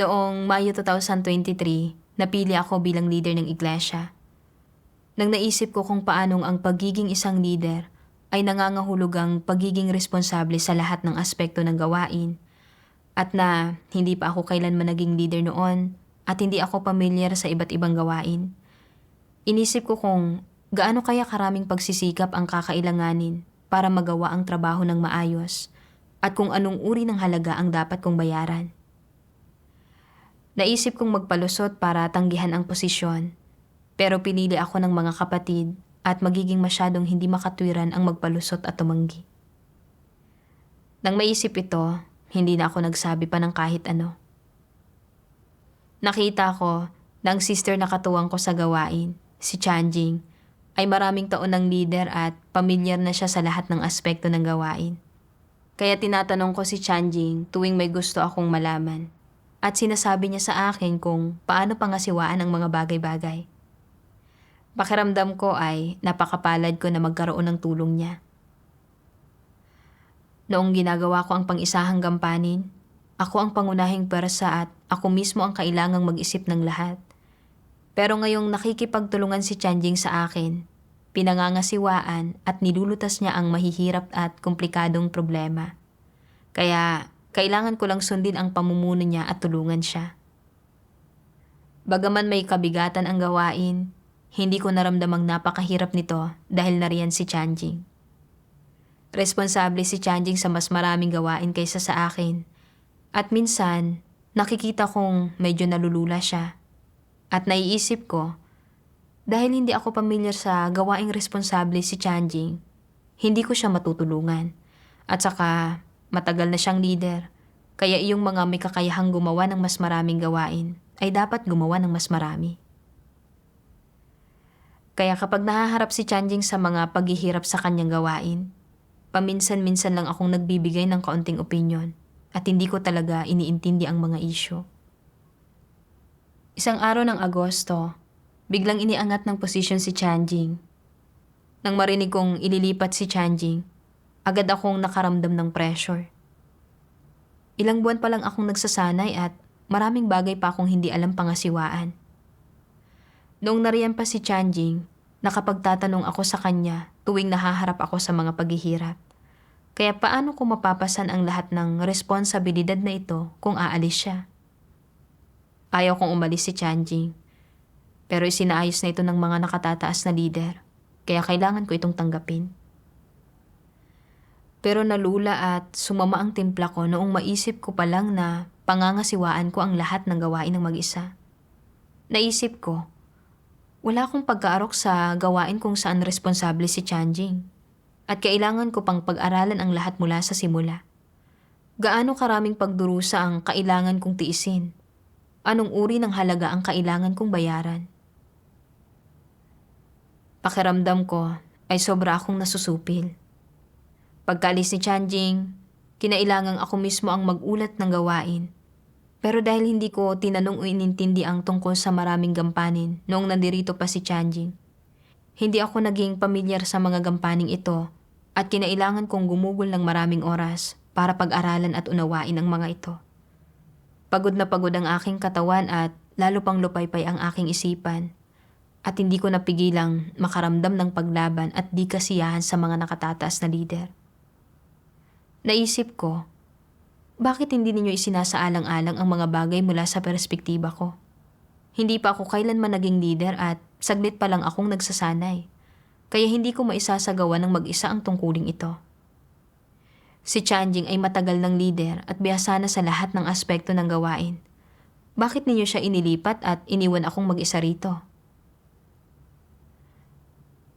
Noong Mayo 2023, napili ako bilang leader ng iglesia. Nang naisip ko kung paanong ang pagiging isang leader ay nangangahulugang pagiging responsable sa lahat ng aspekto ng gawain at na hindi pa ako kailanman naging leader noon at hindi ako pamilyar sa iba't ibang gawain. Inisip ko kung gaano kaya karaming pagsisikap ang kakailanganin para magawa ang trabaho ng maayos at kung anong uri ng halaga ang dapat kong bayaran. Naisip kong magpalusot para tanggihan ang posisyon, pero pinili ako ng mga kapatid at magiging masyadong hindi makatwiran ang magpalusot at tumanggi. Nang maisip ito, hindi na ako nagsabi pa ng kahit ano. Nakita ko na ang sister na katuwang ko sa gawain, si Chanjing, ay maraming taon ng leader at pamilyar na siya sa lahat ng aspekto ng gawain. Kaya tinatanong ko si Chanjing tuwing may gusto akong malaman. At sinasabi niya sa akin kung paano pangasiwaan ang mga bagay-bagay. Pakiramdam ko ay napakapalad ko na magkaroon ng tulong niya. Noong ginagawa ko ang pang-isahang gampanin, ako ang pangunahing persa at ako mismo ang kailangang mag-isip ng lahat. Pero ngayong nakikipagtulungan si Chanjing sa akin, pinangangasiwaan at nilulutas niya ang mahihirap at komplikadong problema. Kaya kailangan ko lang sundin ang pamumuno niya at tulungan siya. Bagaman may kabigatan ang gawain, hindi ko naramdamang napakahirap nito dahil nariyan si Chanjing. Responsable si Chanjing sa mas maraming gawain kaysa sa akin. At minsan, nakikita kong medyo nalulula siya. At naiisip ko, dahil hindi ako pamilyar sa gawaing responsable si Chanjing, hindi ko siya matutulungan. At saka, matagal na siyang leader. Kaya iyong mga may kakayahang gumawa ng mas maraming gawain ay dapat gumawa ng mas marami. Kaya kapag nahaharap si Chanjing sa mga paghihirap sa kanyang gawain, paminsan-minsan lang akong nagbibigay ng kaunting opinion at hindi ko talaga iniintindi ang mga isyo. Isang araw ng Agosto, biglang iniangat ng posisyon si Chanjing. Nang marinig kong ililipat si Chanjing, agad akong nakaramdam ng pressure. Ilang buwan pa lang akong nagsasanay at maraming bagay pa akong hindi alam pangasiwaan. Noong nariyan pa si Chanjing, nakapagtatanong ako sa kanya tuwing nahaharap ako sa mga paghihirap. Kaya paano ko mapapasan ang lahat ng responsibilidad na ito kung aalis siya? Ayaw kong umalis si Chanjing. Pero isinaayos na ito ng mga nakatataas na leader, kaya kailangan ko itong tanggapin. Pero nalula at sumama ang timpla ko noong maisip ko pa lang na pangangasiwaan ko ang lahat ng gawain ng mag-isa. Naisip ko, wala akong pagkaarok sa gawain kung saan responsable si Chanjing. At kailangan ko pang pag-aralan ang lahat mula sa simula. Gaano karaming pagdurusa ang kailangan kong tiisin? Anong uri ng halaga ang kailangan kong bayaran? Pakiramdam ko ay sobra akong nasusupil. Pagkalis ni Chanjing, kinailangang ako mismo ang magulat ng gawain. Pero dahil hindi ko tinanong o inintindi ang tungkol sa maraming gampanin noong nandirito pa si Chanjing, hindi ako naging pamilyar sa mga gampaning ito at kinailangan kong gumugol ng maraming oras para pag-aralan at unawain ang mga ito. Pagod na pagod ang aking katawan at lalo pang lupaypay ang aking isipan at hindi ko napigilang makaramdam ng paglaban at di kasiyahan sa mga nakatataas na lider. Naisip ko, bakit hindi ninyo isinasaalang-alang ang mga bagay mula sa perspektiba ko? Hindi pa ako kailanman naging leader at saglit pa lang akong nagsasanay. Kaya hindi ko maisasagawa ng mag-isa ang tungkuling ito. Si Chanjing ay matagal ng leader at biyasa na sa lahat ng aspekto ng gawain. Bakit ninyo siya inilipat at iniwan akong mag-isa rito?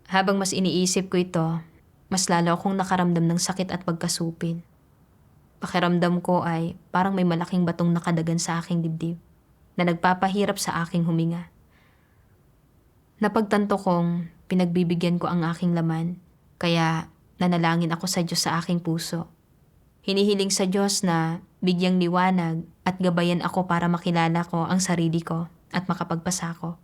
Habang mas iniisip ko ito, mas lalo akong nakaramdam ng sakit at pagkasupil. Pakiramdam ko ay parang may malaking batong nakadagan sa aking dibdib na nagpapahirap sa aking huminga. Napagtanto kong pinagbibigyan ko ang aking laman, kaya nanalangin ako sa Diyos sa aking puso. Hinihiling sa Diyos na bigyang liwanag at gabayan ako para makilala ko ang sarili ko at makapagpasa ko.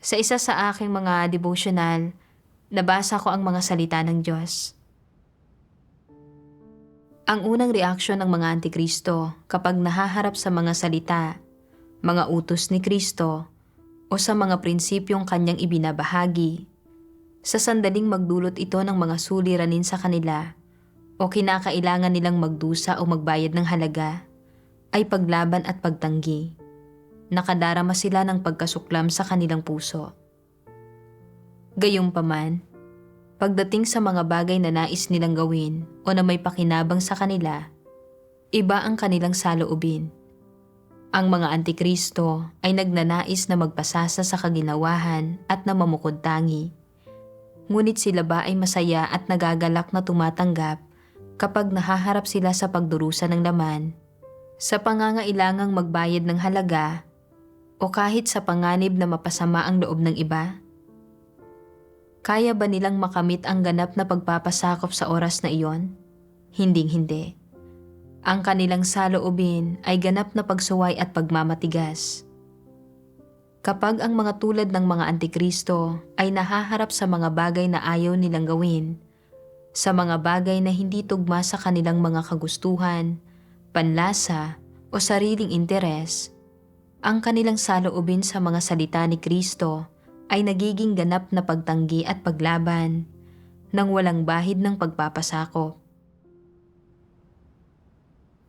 Sa isa sa aking mga devotional, nabasa ko ang mga salita ng Diyos. Ang unang reaksyon ng mga antikristo kapag nahaharap sa mga salita, mga utos ni Kristo, o sa mga prinsipyong kanyang ibinabahagi, sa sandaling magdulot ito ng mga suliranin sa kanila o kinakailangan nilang magdusa o magbayad ng halaga, ay paglaban at pagtanggi. Nakadarama sila ng pagkasuklam sa kanilang puso. Gayunpaman, pagdating sa mga bagay na nais nilang gawin o na may pakinabang sa kanila, iba ang kanilang saloobin. Ang mga antikristo ay nagnanais na magpasasa sa kaginawahan at na mamukod tangi. Ngunit sila ba ay masaya at nagagalak na tumatanggap kapag nahaharap sila sa pagdurusa ng laman, sa pangangailangang magbayad ng halaga, o kahit sa panganib na mapasama ang loob ng iba? Kaya ba nilang makamit ang ganap na pagpapasakop sa oras na iyon? Hinding-hindi. Ang kanilang saloobin ay ganap na pagsuway at pagmamatigas. Kapag ang mga tulad ng mga antikristo ay nahaharap sa mga bagay na ayaw nilang gawin, sa mga bagay na hindi tugma sa kanilang mga kagustuhan, panlasa o sariling interes, ang kanilang saloobin sa mga salita ni Kristo ay nagiging ganap na pagtanggi at paglaban nang walang bahid ng pagpapasakop.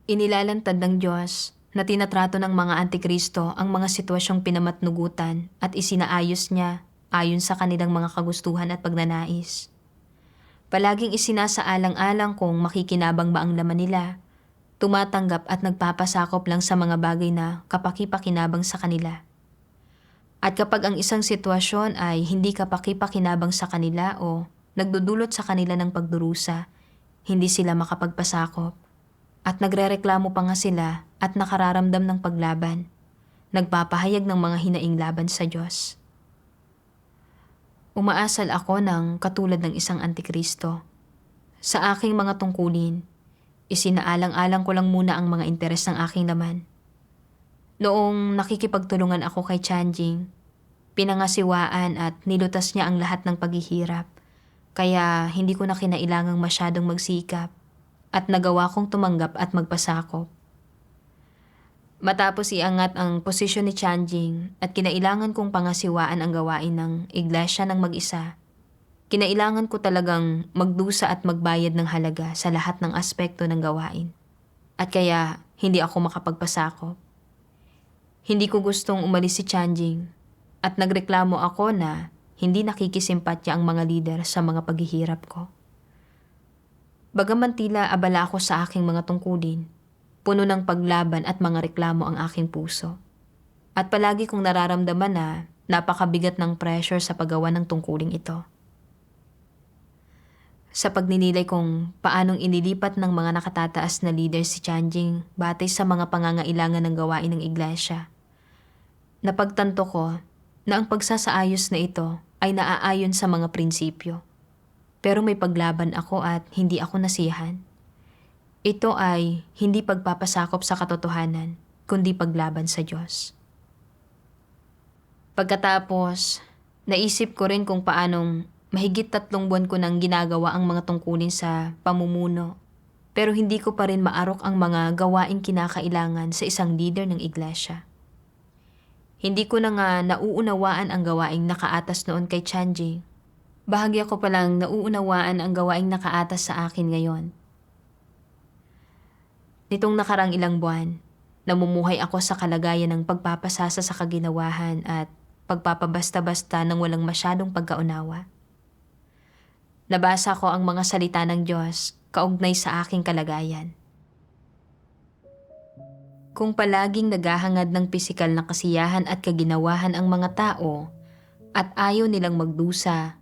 Inilalantad ng Diyos na tinatrato ng mga antikristo ang mga sitwasyong pinamatnugutan at isinaayos niya ayon sa kanilang mga kagustuhan at pagnanais. Palaging isinasaalang-alang kung makikinabang ba ang laman nila, tumatanggap at nagpapasakop lang sa mga bagay na kapakipakinabang sa kanila. At kapag ang isang sitwasyon ay hindi kapakipakinabang sa kanila o nagdudulot sa kanila ng pagdurusa, hindi sila makapagpasakop. At nagrereklamo pa nga sila at nakararamdam ng paglaban. Nagpapahayag ng mga hinaing laban sa Diyos. Umaasal ako ng katulad ng isang antikristo. Sa aking mga tungkulin, isinaalang-alang ko lang muna ang mga interes ng aking laman. Noong nakikipagtulungan ako kay Chanjing, pinangasiwaan at nilutas niya ang lahat ng paghihirap. Kaya hindi ko na kinailangang masyadong magsikap at nagawa kong tumanggap at magpasakop. Matapos iangat ang posisyon ni Chanjing at kinailangan kong pangasiwaan ang gawain ng iglesia ng mag-isa, kinailangan ko talagang magdusa at magbayad ng halaga sa lahat ng aspekto ng gawain. At kaya hindi ako makapagpasakop. Hindi ko gustong umalis si Chanjing at nagreklamo ako na hindi nakikisimpatya ang mga lider sa mga paghihirap ko. Bagaman tila abala ako sa aking mga tungkulin, puno ng paglaban at mga reklamo ang aking puso. At palagi kong nararamdaman na napakabigat ng pressure sa paggawa ng tungkuling ito. Sa pagninilay kong paanong inilipat ng mga nakatataas na leader si Chanjing batay sa mga pangangailangan ng gawain ng iglesia, napagtanto ko na ang pagsasaayos na ito ay naaayon sa mga prinsipyo. Pero may paglaban ako at hindi ako nasihan. Ito ay hindi pagpapasakop sa katotohanan, kundi paglaban sa Diyos. Pagkatapos, naisip ko rin kung paanong mahigit tatlong buwan ko nang ginagawa ang mga tungkulin sa pamumuno, pero hindi ko pa rin maarok ang mga gawaing kinakailangan sa isang leader ng iglesia. Hindi ko na nga nauunawaan ang gawaing nakaatas noon kay Chanji. Bahagya ko palang nauunawaan ang gawaing nakaatas sa akin ngayon. Nitong nakarang ilang buwan, namumuhay ako sa kalagayan ng pagpapasasa sa kaginawahan at pagpapabasta-basta ng walang masyadong pagkaunawa. Nabasa ko ang mga salita ng Diyos kaugnay sa aking kalagayan. Kung palaging naghahangad ng pisikal na kasiyahan at kaginawahan ang mga tao at ayaw nilang magdusa,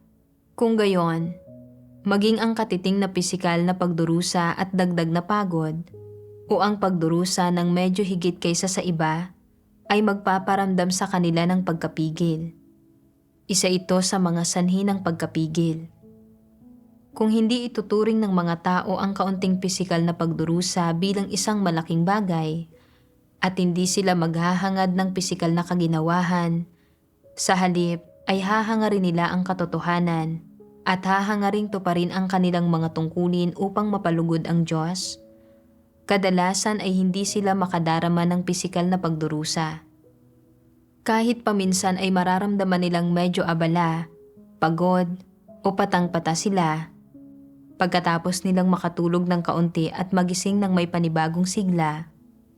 kung gayon, maging ang katiting na pisikal na pagdurusa at dagdag na pagod o ang pagdurusa ng medyo higit kaysa sa iba ay magpaparamdam sa kanila ng pagkapigil. Isa ito sa mga sanhi ng pagkapigil. Kung hindi ituturing ng mga tao ang kaunting pisikal na pagdurusa bilang isang malaking bagay, at hindi sila maghahangad ng pisikal na kaginawahan. Sa halip ay hahangarin nila ang katotohanan at hahangaring tuparin ang kanilang mga tungkulin upang mapalugod ang Diyos Kadalasan ay hindi sila makadarama ng pisikal na pagdurusa. Kahit paminsan ay mararamdaman nilang medyo abala, pagod, o patang-pata sila. Pagkatapos nilang makatulog ng kaunti at magising ng may panibagong sigla,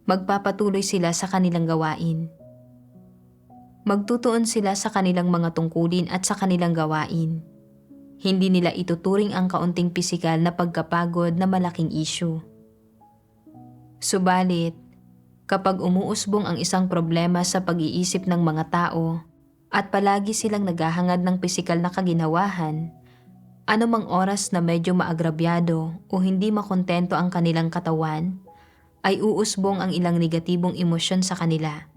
magpapatuloy sila sa kanilang gawain. Magtutuon sila sa kanilang mga tungkulin at sa kanilang gawain. Hindi nila ituturing ang kaunting pisikal na pagkapagod na malaking issue. Subalit, kapag umuusbong ang isang problema sa pag-iisip ng mga tao at palagi silang naghahangad ng pisikal na kaginawahan, anumang oras na medyo maagrabyado o hindi makontento ang kanilang katawan, ay uusbong ang ilang negatibong emosyon sa kanila.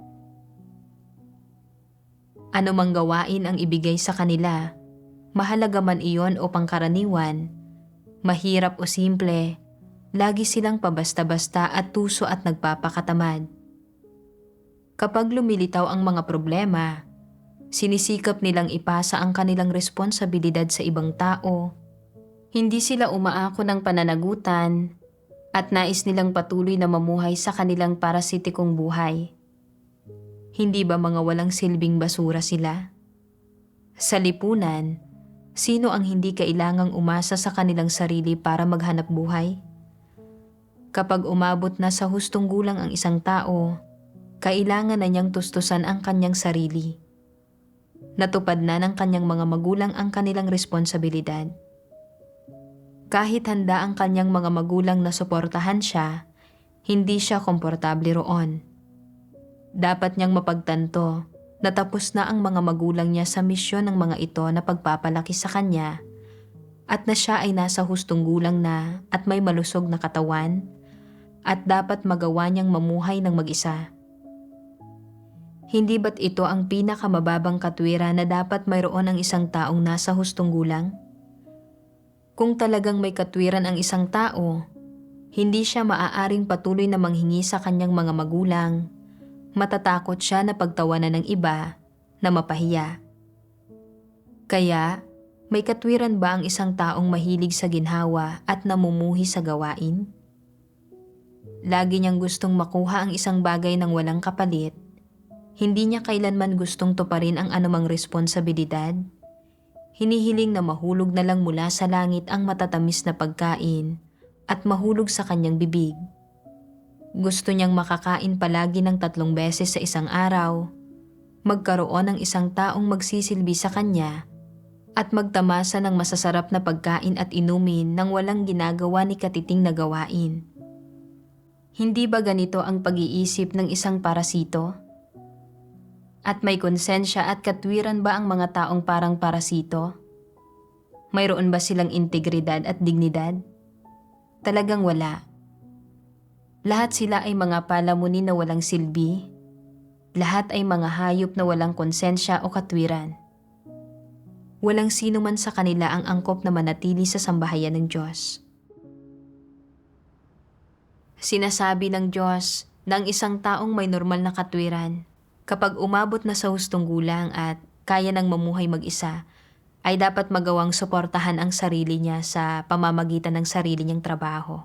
Anumang gawain ang ibigay sa kanila, mahalaga man iyon o pangkaraniwan, mahirap o simple, lagi silang pabasta-basta at tuso at nagpapakatamad. Kapag lumilitaw ang mga problema, sinisikap nilang ipasa ang kanilang responsibilidad sa ibang tao. Hindi sila umaako ng pananagutan at nais nilang patuloy na mamuhay sa kanilang parasitikong buhay. Hindi ba mga walang silbing basura sila? Sa lipunan, sino ang hindi kailangang umasa sa kanilang sarili para maghanap buhay? Kapag umabot na sa hustong gulang ang isang tao, kailangan na niyang tustusan ang kanyang sarili. Natupad na ng kanyang mga magulang ang kanilang responsibilidad. Kahit handa ang kanyang mga magulang na suportahan siya, hindi siya komportable roon. Dapat niyang mapagtanto na tapos na ang mga magulang niya sa misyon ng mga ito na pagpapalaki sa kanya at na siya ay nasa hustong gulang na at may malusog na katawan at dapat magawa niyang mamuhay ng mag-isa. Hindi ba't ito ang pinakamababang katwira na dapat mayroon ang isang taong nasa hustong gulang? Kung talagang may katwiran ang isang tao, hindi siya maaaring patuloy na manghingi sa kanyang mga magulang. Matatakot siya na pagtawanan ng iba na mapahiya. Kaya, may katwiran ba ang isang taong mahilig sa ginhawa at namumuhi sa gawain? Lagi niyang gustong makuha ang isang bagay ng walang kapalit. Hindi niya kailanman gustong tuparin ang anumang responsibilidad. Hinihiling na mahulog na lang mula sa langit ang matatamis na pagkain at mahulog sa kanyang bibig. Gusto niyang makakain palagi ng tatlong beses sa isang araw, magkaroon ng isang taong magsisilbi sa kanya, at magtamasa ng masasarap na pagkain at inumin nang walang ginagawa ni katiting na gawain. Hindi ba ganito ang pag-iisip ng isang parasito? At may konsensya at katwiran ba ang mga taong parang parasito? Mayroon ba silang integridad at dignidad? Talagang wala. Lahat sila ay mga palamunin na walang silbi. Lahat ay mga hayop na walang konsensya o katwiran. Walang sino man sa kanila ang angkop na manatili sa sambahayan ng Diyos. Sinasabi ng Diyos na ang isang taong may normal na katwiran, kapag umabot na sa hustong gulang at kaya ng mamuhay mag-isa, ay dapat magawang suportahan ang sarili niya sa pamamagitan ng sarili niyang trabaho.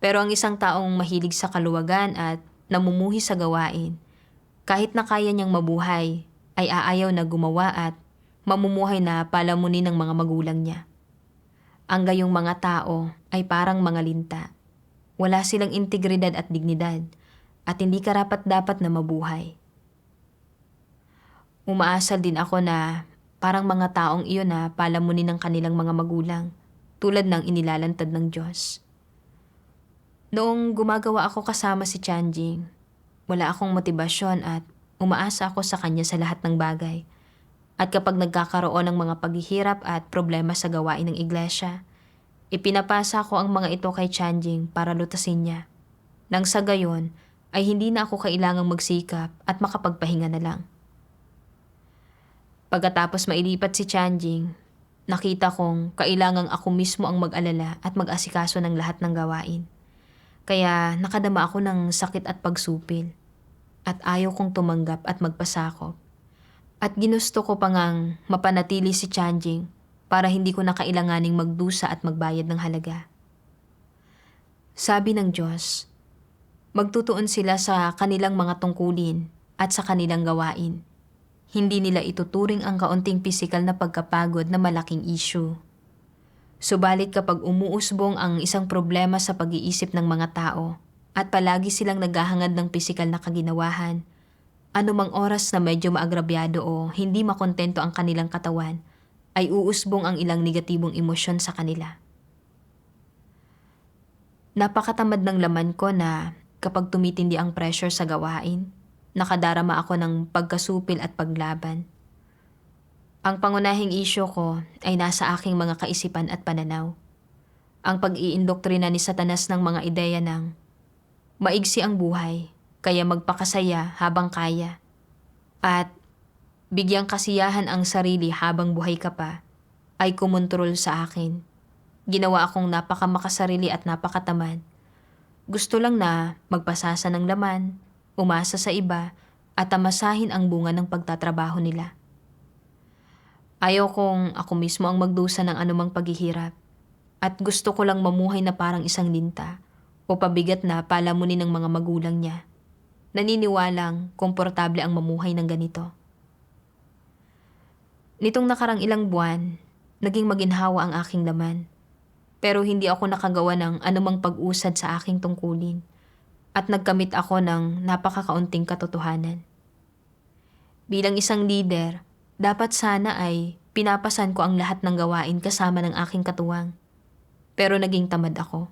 Pero ang isang taong mahilig sa kaluwagan at namumuhi sa gawain, kahit na kaya niyang mabuhay, ay aayaw na gumawa at mamumuhay na palamunin ng mga magulang niya. Ang gayong mga tao ay parang mga linta. Wala silang integridad at dignidad at hindi karapat dapat na mabuhay. Umaasal din ako na parang mga taong iyon na palamunin ng kanilang mga magulang tulad ng inilalantad ng Diyos. Noong gumagawa ako kasama si Chanjing, wala akong motibasyon at umaasa ako sa kanya sa lahat ng bagay. At kapag nagkakaroon ng mga paghihirap at problema sa gawain ng iglesia, ipinapasa ko ang mga ito kay Chanjing para lutasin niya. Nang sa gayon, ay hindi na ako kailangang magsikap at makapagpahinga na lang. Pagkatapos mailipat si Chanjing, nakita kong kailangang ako mismo ang mag-alala at mag-asikaso ng lahat ng gawain. Kaya nakadama ako ng sakit at pagsupil. At ayaw kong tumanggap at magpasakop. At ginusto ko pa ngang mapanatili si Chanjing para hindi ko na kailanganing magdusa at magbayad ng halaga. Sabi ng Diyos, magtutuon sila sa kanilang mga tungkulin at sa kanilang gawain. Hindi nila ituturing ang kaunting pisikal na pagkapagod na malaking issue. Subalit kapag umuusbong ang isang problema sa pag-iisip ng mga tao at palagi silang naghahangad ng pisikal na kaginawahan, anumang oras na medyo maagrabyado o hindi makontento ang kanilang katawan, ay uusbong ang ilang negatibong emosyon sa kanila. Napakatamad ng laman ko na kapag tumitindi ang pressure sa gawain, nakadarama ako ng pagkasupil at paglaban. Ang pangunahing isyo ko ay nasa aking mga kaisipan at pananaw. Ang pag-iindoktrina ni Satanas ng mga ideya ng maigsi ang buhay, kaya magpakasaya habang kaya. At bigyang kasiyahan ang sarili habang buhay ka pa, ay kumontrol sa akin. Ginawa akong napakamakasarili at napakatamad. Gusto lang na magpasasa ng laman, umasa sa iba, at tamasahin ang bunga ng pagtatrabaho nila. Ayaw kong ako mismo ang magdusa ng anumang paghihirap. At gusto ko lang mamuhay na parang isang linta o pabigat na palamunin ng mga magulang niya. Naniniwalang komportable ang mamuhay ng ganito. Nitong nakarang ilang buwan, naging maginhawa ang aking laman. Pero hindi ako nakagawa ng anumang pag-usad sa aking tungkulin at nagkamit ako ng napakakaunting katotohanan. Bilang isang leader, dapat sana ay pinapasan ko ang lahat ng gawain kasama ng aking katuwang. Pero naging tamad ako.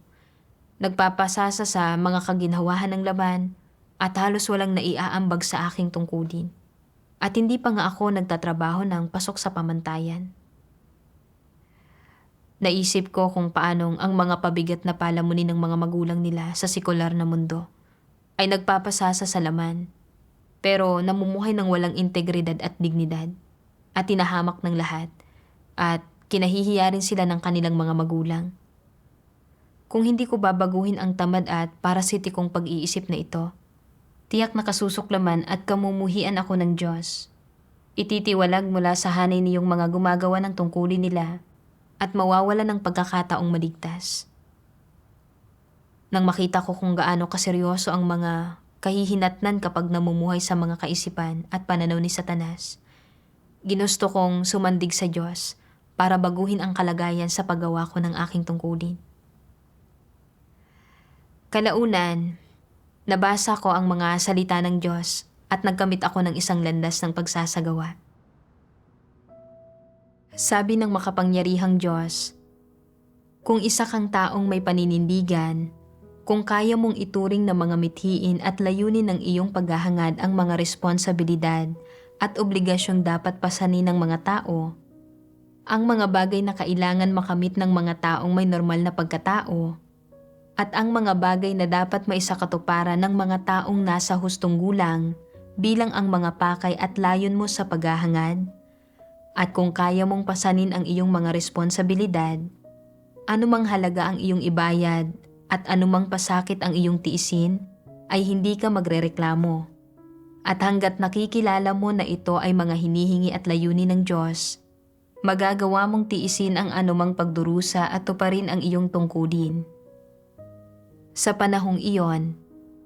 Nagpapasasa sa mga kaginhawahan ng laban at halos walang naiaambag sa aking tungkulin. At hindi pa nga ako nagtatrabaho ng pasok sa pamantayan. Naisip ko kung paanong ang mga pabigat na palamunin ng mga magulang nila sa sekular na mundo ay nagpapasasa sa laman pero namumuhay ng walang integridad at dignidad at tinahamak ng lahat at kinahihiya rin sila ng kanilang mga magulang. Kung hindi ko babaguhin ang tamad at parasitikong pag-iisip na ito, tiyak na kasusuklaman at kamumuhian ako ng Diyos. Ititiwalag mula sa hanay niyong mga gumagawa ng tungkulin nila at mawawala ng pagkakataong maligtas. Nang makita ko kung gaano kaseryoso ang mga kahihinatnan kapag namumuhay sa mga kaisipan at pananaw ni Satanas, ginusto kong sumandig sa Diyos para baguhin ang kalagayan sa paggawa ko ng aking tungkulin. Kalaunan, nabasa ko ang mga salita ng Diyos at nagkamit ako ng isang landas ng pagsasagawa. Sabi ng makapangyarihang Diyos, Kung isa kang taong may paninindigan, kung kaya mong ituring na mga mithiin at layunin ng iyong paghahangad ang mga responsibilidad at obligasyong dapat pasanin ng mga tao, ang mga bagay na kailangan makamit ng mga taong may normal na pagkatao, at ang mga bagay na dapat maisakatuparan ng mga taong nasa hustong gulang bilang ang mga pakay at layon mo sa paghahangad, at kung kaya mong pasanin ang iyong mga responsibilidad, anumang halaga ang iyong ibayad at anumang pasakit ang iyong tiisin, ay hindi ka magrereklamo. At hanggat nakikilala mo na ito ay mga hinihingi at layunin ng Diyos, magagawa mong tiisin ang anumang pagdurusa at tuparin ang iyong tungkulin. Sa panahong iyon,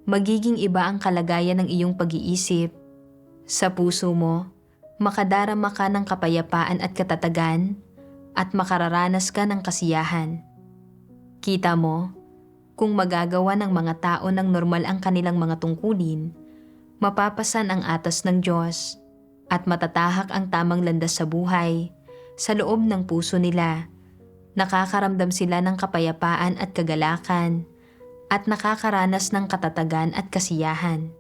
magiging iba ang kalagayan ng iyong pag-iisip. Sa puso mo, makadarama ka ng kapayapaan at katatagan at makararanas ka ng kasiyahan. Kita mo, kung magagawa ng mga tao ng normal ang kanilang mga tungkulin, mapapasan ang atas ng Diyos at matatahak ang tamang landas sa buhay sa loob ng puso nila. Nakakaramdam sila ng kapayapaan at kagalakan at nakakaranas ng katatagan at kasiyahan.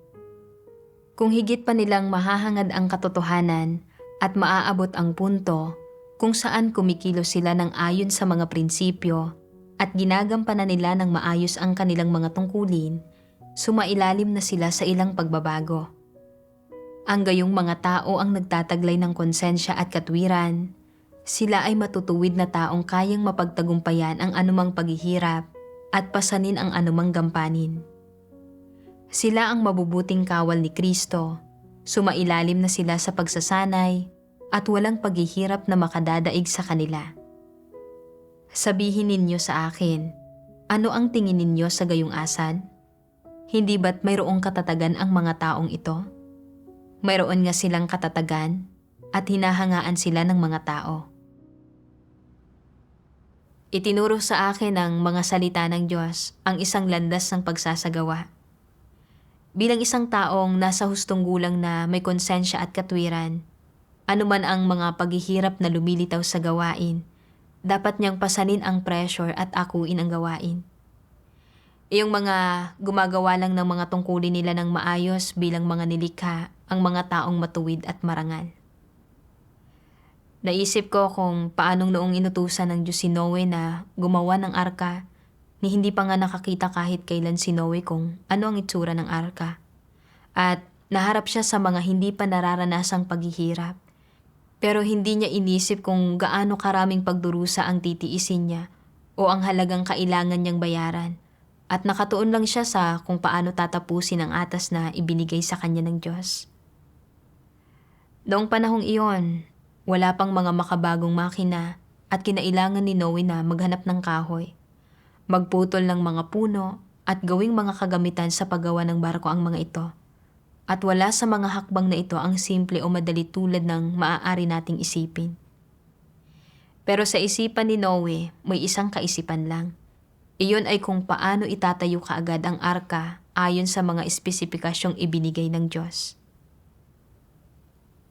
Kung higit pa nilang mahahangad ang katotohanan at maaabot ang punto kung saan kumikilos sila ng ayon sa mga prinsipyo at ginagampanan nila ng maayos ang kanilang mga tungkulin, sumailalim na sila sa ilang pagbabago. Ang gayong mga tao ang nagtataglay ng konsensya at katwiran. Sila ay matutuwid na taong kayang mapagtagumpayan ang anumang paghihirap at pasanin ang anumang gampanin. Sila ang mabubuting kawal ni Kristo, sumailalim na sila sa pagsasanay at walang paghihirap na makadadaig sa kanila. Sabihin ninyo sa akin, Ano ang tingin ninyo sa gayong asan? Hindi ba't mayroong katatagan ang mga taong ito? Mayroon nga silang katatagan at hinahangaan sila ng mga tao. Itinuro sa akin ng mga salita ng Diyos ang isang landas ng pagsasagawa. Bilang isang taong nasa hustong gulang na may konsensya at katwiran, anuman ang mga paghihirap na lumilitaw sa gawain, dapat niyang pasanin ang pressure at akuin ang gawain. Yung mga gumagawa lang ng mga tungkulin nila ng maayos bilang mga nilikha ang mga taong matuwid at marangal. Naisip ko kung paanong noong inutusan ng Diyos si Noe na gumawa ng arka ni hindi pa nga nakakita kahit kailan si Noe kung ano ang itsura ng arka. At naharap siya sa mga hindi pa nararanasang paghihirap. Pero hindi niya inisip kung gaano karaming pagdurusa ang titiisin niya o ang halagang kailangan niyang bayaran. At nakatuon lang siya sa kung paano tatapusin ang atas na ibinigay sa kanya ng Diyos. Noong panahong iyon, wala pang mga makabagong makina at kinailangan ni Noe na maghanap ng kahoy. Magputol ng mga puno at gawing mga kagamitan sa paggawa ng barko ang mga ito. At wala sa mga hakbang na ito ang simple o madali tulad ng maaari nating isipin. Pero sa isipan ni Noe, may isang kaisipan lang. Iyon ay kung paano itatayo kaagad ang arka ayon sa mga espesipikasyong ibinigay ng Diyos.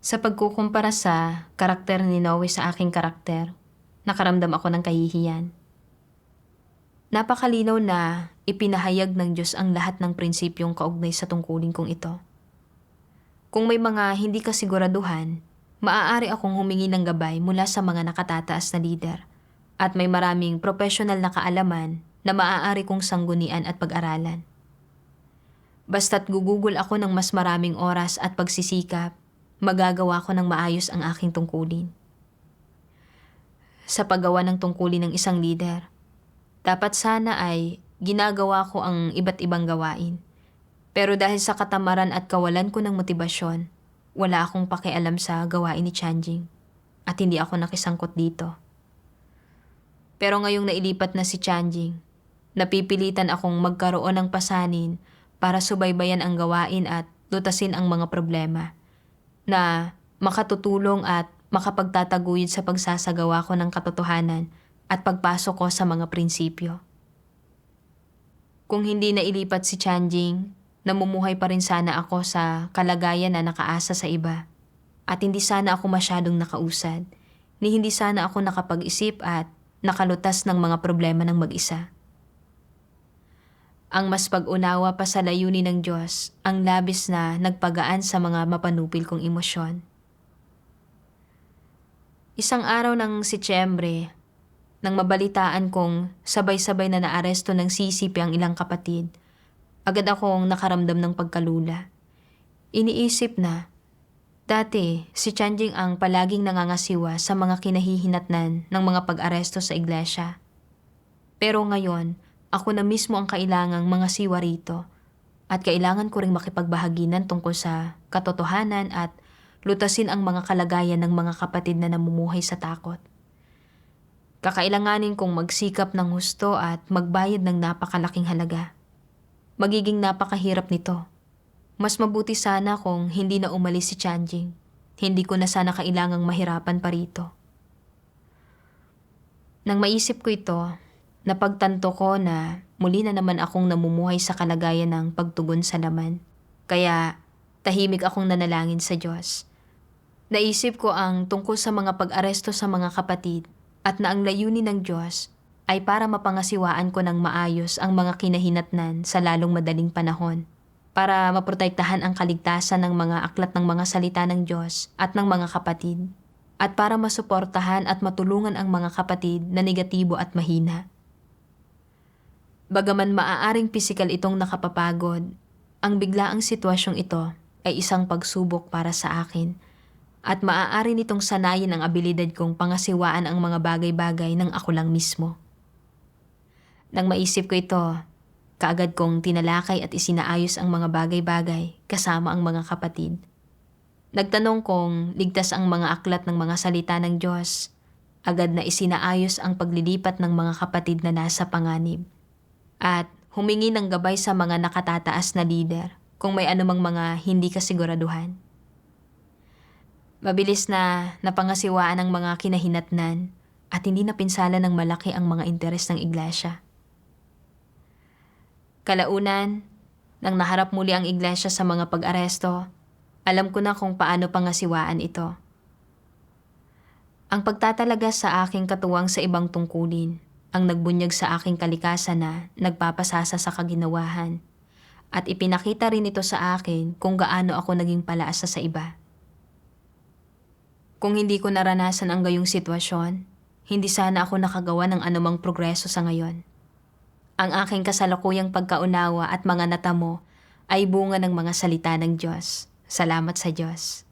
Sa pagkukumpara sa karakter ni Noe sa aking karakter, nakaramdam ako ng kahihiyan. Napakalinaw na ipinahayag ng Diyos ang lahat ng prinsipyong kaugnay sa tungkulin kong ito. Kung may mga hindi kasiguraduhan, maaari akong humingi ng gabay mula sa mga nakatataas na lider at may maraming professional na kaalaman na maaari kong sanggunian at pag-aralan. Basta't gugugol ako ng mas maraming oras at pagsisikap, magagawa ko ng maayos ang aking tungkulin. Sa paggawa ng tungkulin ng isang leader, dapat sana ay ginagawa ko ang iba't ibang gawain pero dahil sa katamaran at kawalan ko ng motibasyon, wala akong pakialam sa gawain ni Chanjing at hindi ako nakisangkot dito. Pero ngayong nailipat na si Chanjing, napipilitan akong magkaroon ng pasanin para subaybayan ang gawain at lutasin ang mga problema na makatutulong at makapagtataguyod sa pagsasagawa ko ng katotohanan at pagpasok ko sa mga prinsipyo. Kung hindi nailipat si Chanjing, namumuhay pa rin sana ako sa kalagayan na nakaasa sa iba. At hindi sana ako masyadong nakausad, ni hindi sana ako nakapag-isip at nakalutas ng mga problema ng mag-isa. Ang mas pag-unawa pa sa layunin ng Diyos ang labis na nagpagaan sa mga mapanupil kong emosyon. Isang araw ng Setyembre, nang mabalitaan kong sabay-sabay na naaresto ng sisipi ang ilang kapatid – Agad akong nakaramdam ng pagkalula. Iniisip na, dati si Chanjing ang palaging nangangasiwa sa mga kinahihinatnan ng mga pag-aresto sa iglesia. Pero ngayon, ako na mismo ang kailangang mga siwa rito at kailangan ko ring makipagbahaginan tungkol sa katotohanan at lutasin ang mga kalagayan ng mga kapatid na namumuhay sa takot. Kakailanganin kong magsikap ng husto at magbayad ng napakalaking halaga. Magiging napakahirap nito. Mas mabuti sana kung hindi na umalis si Chanjing. Hindi ko na sana kailangang mahirapan pa rito. Nang maisip ko ito, napagtanto ko na muli na naman akong namumuhay sa kalagayan ng pagtugon sa laman. Kaya tahimik akong nanalangin sa Diyos. Naisip ko ang tungkol sa mga pag-aresto sa mga kapatid at na ang layunin ng Diyos ay para mapangasiwaan ko ng maayos ang mga kinahinatnan sa lalong madaling panahon para maprotektahan ang kaligtasan ng mga aklat ng mga salita ng Diyos at ng mga kapatid at para masuportahan at matulungan ang mga kapatid na negatibo at mahina. Bagaman maaaring pisikal itong nakapapagod, ang biglaang sitwasyong ito ay isang pagsubok para sa akin at maaari nitong sanayin ang abilidad kong pangasiwaan ang mga bagay-bagay ng ako lang mismo. Nang maisip ko ito, kaagad kong tinalakay at isinaayos ang mga bagay-bagay kasama ang mga kapatid. Nagtanong kung ligtas ang mga aklat ng mga salita ng Diyos. Agad na isinaayos ang paglilipat ng mga kapatid na nasa panganib. at humingi ng gabay sa mga nakatataas na leader kung may anumang mga hindi kasiguraduhan. Mabilis na napangasiwaan ang mga kinahinatnan at hindi napinsala ng malaki ang mga interes ng iglesia. Kalaunan, nang naharap muli ang iglesia sa mga pag-aresto, alam ko na kung paano pangasiwaan ito. Ang pagtatalaga sa aking katuwang sa ibang tungkulin ang nagbunyag sa aking kalikasan na nagpapasasa sa kaginawahan at ipinakita rin ito sa akin kung gaano ako naging palaasa sa iba. Kung hindi ko naranasan ang gayong sitwasyon, hindi sana ako nakagawa ng anumang progreso sa ngayon. Ang aking kasalukuyang pagkaunawa at mga natamo ay bunga ng mga salita ng Diyos. Salamat sa Diyos.